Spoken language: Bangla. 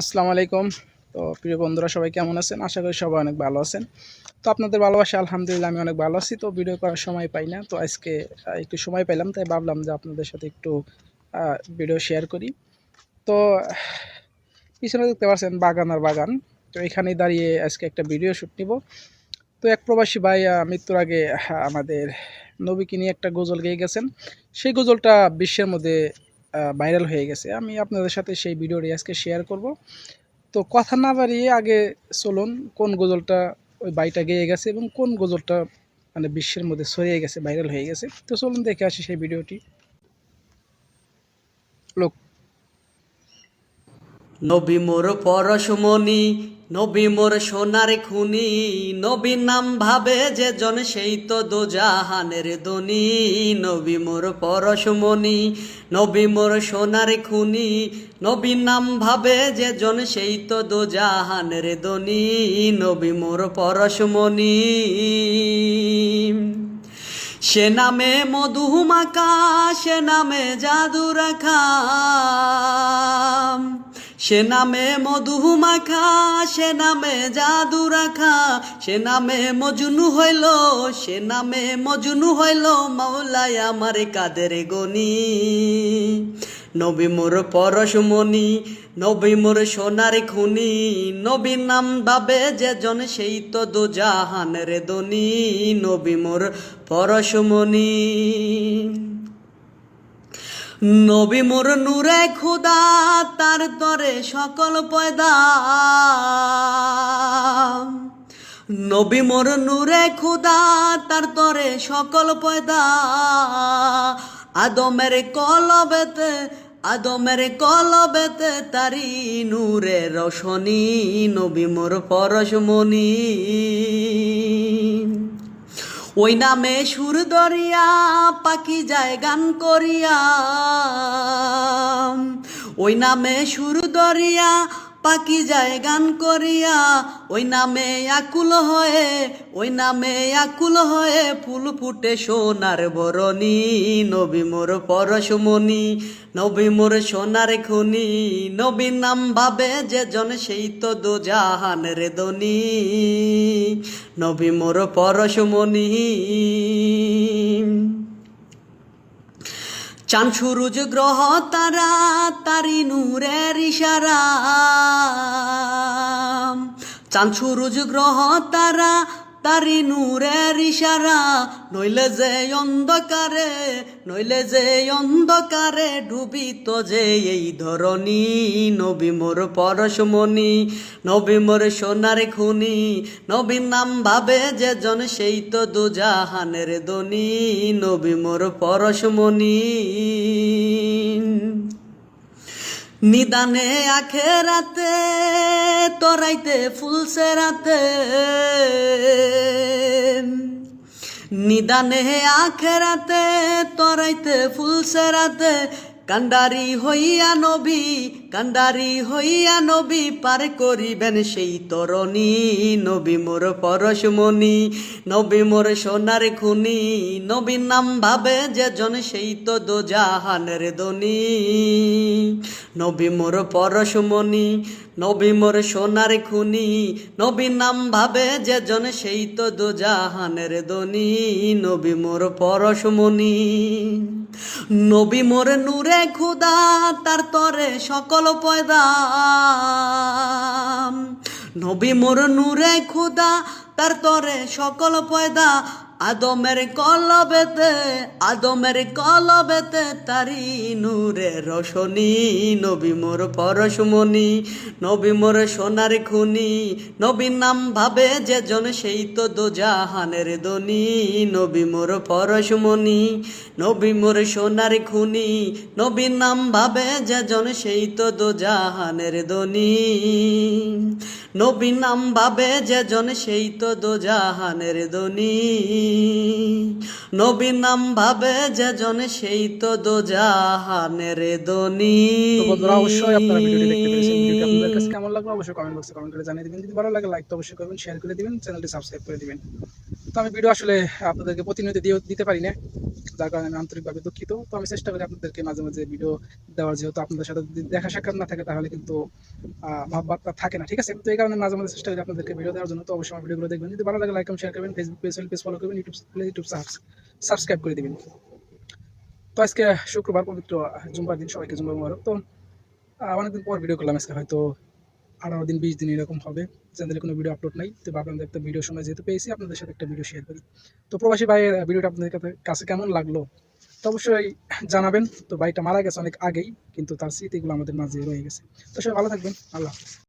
আসসালামু আলাইকুম। তো প্রিয় বন্ধুরা, সবাই কেমন আছেন? আশা করি সবাই অনেক ভালো আছেন। তো আপনাদের ভালোবাসা, আলহামদুলিল্লাহ, আমি অনেক ভালো আছি। তো ভিডিও করার সময় পাই না। তো আজকে একটু সময় পেলাম, তাই ভাবলাম যে আপনাদের সাথে একটু ভিডিও শেয়ার করি। তো, পিছনে দেখতে পাচ্ছেন বাগান আর বাগান। তো এখানেই দাঁড়িয়ে আজকে একটা ভিডিও শ্যুট নিব। তো এক প্রবাসী ভাই মৃত্যুর আগে আমাদের নবীকে নিয়ে একটা গজল গেয়ে গেছেন। সেই গজলটা বিশ্বের মধ্যে ভাইরাল হয়ে গেছে। আমি আপনাদের সাথে সেই ভিডিওটি আজকে শেয়ার করব। তো কথা না বাড়িয়ে আগে চলুন, কোন গজলটা ওই বাইটা গেয়ে গেছে এবং কোন গজলটা মানে বিশ্বের মধ্যে ছড়িয়ে গেছে ভাইরাল হয়ে গেছে। তো চলুন দেখে আসি সেই ভিডিওটি। লোক নবী মোর পরশমণি, নবী মোর সোনার খুনি, নবী নাম ভাবে যে জন সেই তো দোজাহানের দনি নবী মোর পরশমণি, নবী মোর সোনার খুনি, নবী নাম ভাবে যে জন সেই তো দোজাহানের দনি নবী মোর পরশমণি। সে নামে মধুমাকা সে নামে জাদু রাখা সে নামে মধুমাখা সে নামে জাদু রাখা, সে নামে মজনু হইল, সে নামে মজনু হইল মাওলাই আমার কাদের গনি। নবী মোর পরশমণি নবী মোর সোনার খুনি, নবী নাম বাবে যে জন সেই তো দো জাহানের দনি, নবী মোর পরশমণি নবী মোর নূরে খুদা, তার তরে সকল পয়দা। নবী মোর নূরে খুদা, তার তরে সকল পয়দা। আদমের কলবেতে আদমের কলবেতে তারি নূরে রশনি, নবী মোর পরশমণি। ওই নামে সুর দরিয়া পাখি যায় গান করিয়া। ওই নামে সুর দরিয়া পাখি যায় গান করিয়া, ওই নামে আকুল হয়ে, ওই নামে আকুল হয়ে ফুল ফুটে সোনার বরণী। নবী মোর পরশমণি, নবী মোর সোনার খুনি। নবী নাম ভাবে যে জন সেই তো দো জাহানের দনি নবী মোর পরশমণি। চান সুরুজ গ্রহ তারা তারি নূরের ইশারা। চান সুরুজ গ্রহ তারা তারি নূরের ইশারা, নইলে যে অন্ধকারে, নইলে যে অন্ধকারে ডুবিত যে এই ধরনী নবী মোর পরশমণি, নবী মোর সোনার খুনি নবীর নাম ভাবে যে জন সেই তো দুজাহানের দনি নবী মোর পরশমণি। নিদানে আখেরাতে তরাইতে ফুলসেরাতে নিদানে আখেরাতে তরাইতে ফুলসে রাতে। কান্ডারি হইয়া নবী, কান্ডারি হইয়া নবী, পার করিবেন সেই তরণী। নবী মোর পরশমণি, নবী মোর সোনার খুনি। নবীর নাম ভাবে যে জন সেই তো দো জাহানের দনি। নবী মোর পরশমণি, নবী মোর সোনার খুনি। নবীর নাম ভাবে যে জন সেই তো দো জাহানের দনি। নবী মোর পরশমণি, নবী মোর নূরে খুদা তার তরে সকল পয়দা নবী মোর নূরে খুদা তার তরে সকল পয়দা আদমের কলবেতে আদমের কলবেতে তারি নূরে রশনি। নবী মোর পরশমণি, নবী মোর সোনার খুনি। নবীর নাম ভাবে যে জন সেই তো দো জাহানের দনি নবী মোর পরশমণি, নবী মোর সোনার খুনি। নবীর নাম ভাবে যে জন সেই তো দো জাহানের দনি নবী নাম ভাবে যে জন সেই তো দো জাহানের দনি নবী নাম ভাবে যে জন সেই তো দো জাহানের দনি বন্ধুরা, অবশ্যই আপনারা ভিডিওটি দেখতে আপনাদের কাছে কেমন লাগল অবশ্যই কমেন্ট বক্সে কমেন্ট করে জানিয়ে দিবেন। যদি ভালো লাগে লাইক তো অবশ্যই করবেন শেয়ার করে দিবেন, চ্যানেলটি সাবস্ক্রাইব করে দিবেন। তো আমি ভিডিও আসলে আপনাদেরকে প্রতিনিয়ত দিয়ে দিতে পারি না, যার কারণে আমি আন্তরিকভাবে দুঃখিত। তো আমি চেষ্টা করি আপনাদেরকে মাঝে মাঝে ভিডিও দেওয়ার, যেহেতু আপনাদের সাথে যদি দেখা সাক্ষাৎ না থাকে তাহলে কিন্তু ভাববার্তা থাকে না, ঠিক আছে? তো এই কারণে মাঝে মাঝে চেষ্টা করি আপনাদেরকে ভিডিও দেওয়ার জন্য। তো অবশ্যই আমার ভিডিওগুলো দেখবেন। যদি ভালো লাগে লাইক শেয়ার করবেন। ফেসবুক পেজ পেজ ফলো করবেন। ইউটিউব ইউটিউব সাবস্ক্রাইব করে দিবেন। তো আজকে শুক্রবার, পবিত্র জুম্বার দিন, সবাইকে জুম্বার মুবারক। তো অনেকদিন পর ভিডিও করলাম আজকে, হয়তো আঠারো দিন বিশ দিন এরকম হবে। চ্যানেলে কোনো ভিডিও আপলোড নাই। তো আপনাদের একটা ভিডিও সময় যেহেতু পেয়েছি, আপনাদের সাথে একটা ভিডিও শেয়ার করি। তো প্রবাসী ভাইয়ের ভিডিওটা আপনাদের কাছে- কেমন লাগল? তো অবশ্যই জানাবেন। তো ভাইটা মারা গেছে অনেক আগেই, কিন্তু তার স্মৃতিগুলো আমাদের মাঝে রয়ে গেছে। তো সবাই ভালো থাকবেন। আল্লাহ।